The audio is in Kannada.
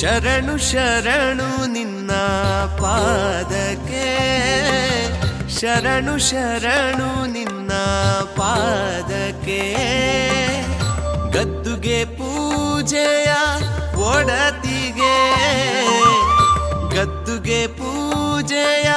ಶರಣು ಶರಣು ನಿನ್ನ ಪಾದಕ್ಕೆ. ಶರಣು ಶರಣು ನಿನ್ನ ಪಾದಕ್ಕೆ. ಗದ್ದುಗೆ ಪೂಜೆಯ ಒಡತಿಗೆ. ಗದ್ದುಗೆ ಪೂಜೆಯ